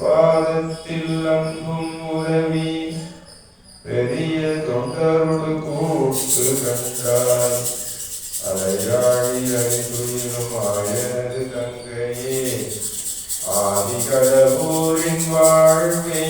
பாதத்தில் அன்பும் உதவி பெரிய தொண்டருடு கூட்டு கண்டார். அலையாடி அணிதுயிலும் ஆயனது கங்கையே ஆதிகடபூரின் வாழ்வே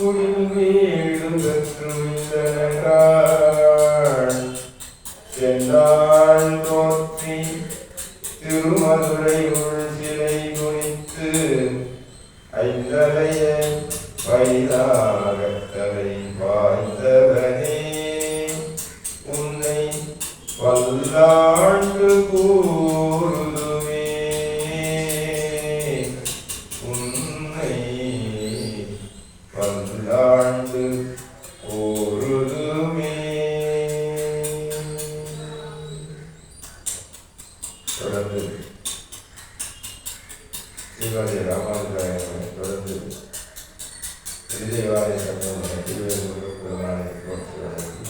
அடிக்குயில் வீடு பெற்றுந்தனகான் சென்றாள் தோற்றி திருமதுரை உள் சிலை குனித்து ஐந்தலைய வைராகத்தலை வாய்ந்தவனே உன்னை உன்னை சிவாஜி ராமானுஜாயனை தொடர்ந்து திருதேவாலய சங்கம் திருவேலூர் பெருமானை போற்றி வணங்கி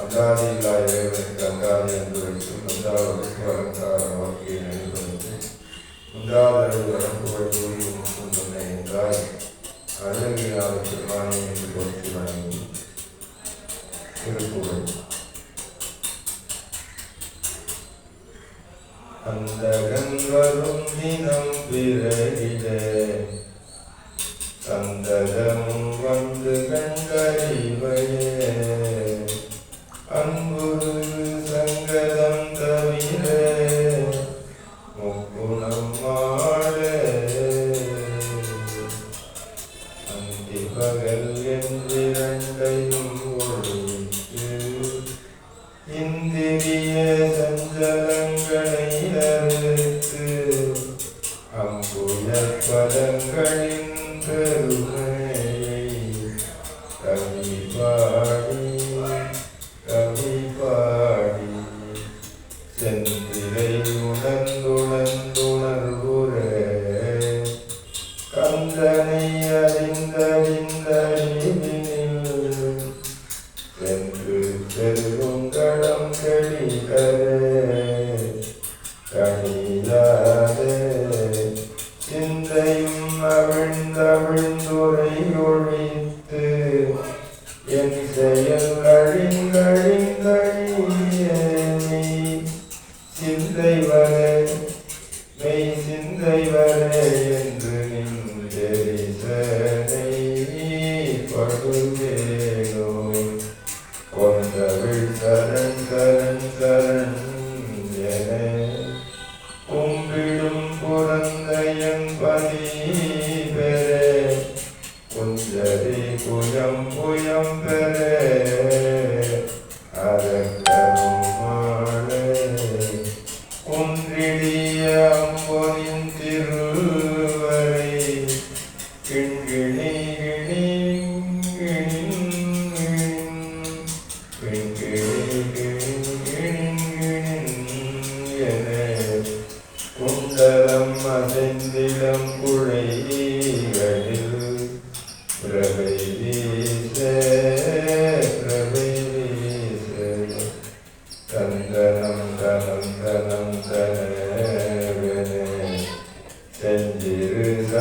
அந்தாதி இல்லாத இறைவனுக்கு அந்தாதி என்று வைத்து அந்தாவது அலங்கார வாழ்க்கையை நடைபெறுந்து உண்டாவது வரம்புகள் அந்தகன் வரும் தினம் பிறகிலே. சந்ததமும் வந்து கண்டறிவையே அன்புரு சங்கதம் தவிர. முக்குணம் மாட அந்தி பகல் என்றிரண்டையும் ஒழித்து இந்திரிய சஞ்சலம் என்று பெருங்கடம் கெளிகரே கணிதாத சிந்தையும் அவிழ்ந்தவிழ்ந்துரை ஒழித்து என் செயல் அழிந்தழிந்தழியே. சிந்தை வர மெய் சிந்தை வர என்று நின்றெரிசனை படுவேனோ குஞ்சரி குயம் புயம் பெற அரக்கரும் மாலை குன்றிடிய அம்பொனின் திருவரை கிண்கிணி கிணி குண்டலம் அசைந்திலம் குழை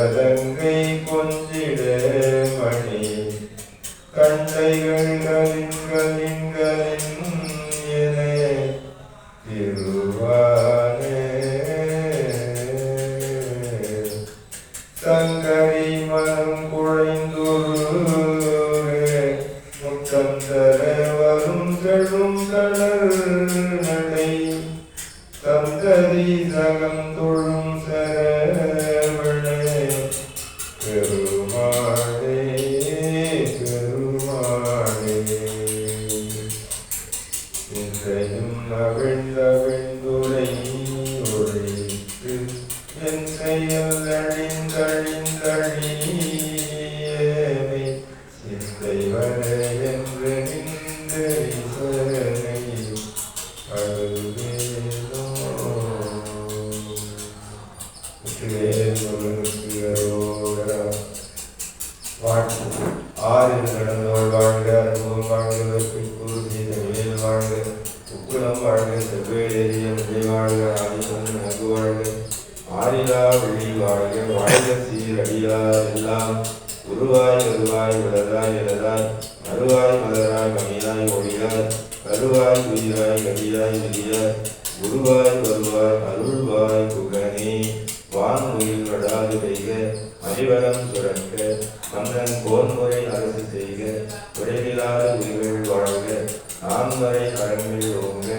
கண்டதங்கை கொஞ்சிட மணி கண்டைகள் கலிங்கலிங்கலின் திருவானே சங்கரி மனம் குழைந்தொரு முத்தந்தர வரும் செழும் கடல் நடை சந்ததி சகம் தொழும் சரவணே அவிழ்ந்தவிழ்ந்துரை உரைத்து என் செயல் மறுவாய் மலராய் மணியாய் ஒளியாய் கருவாய் உயிராய் கடியாய் விதியாய் குருவாய் வருவாய் அருள்வாய் குகனே வான்முயில் வடாது பெய்க மதிவரம் சுரக்க மன்னன் கோன்முறை அரசு செய்க உரையிலாத உயிர்கள் வாழ்க நான்மறை கடன்கள் ஓங்க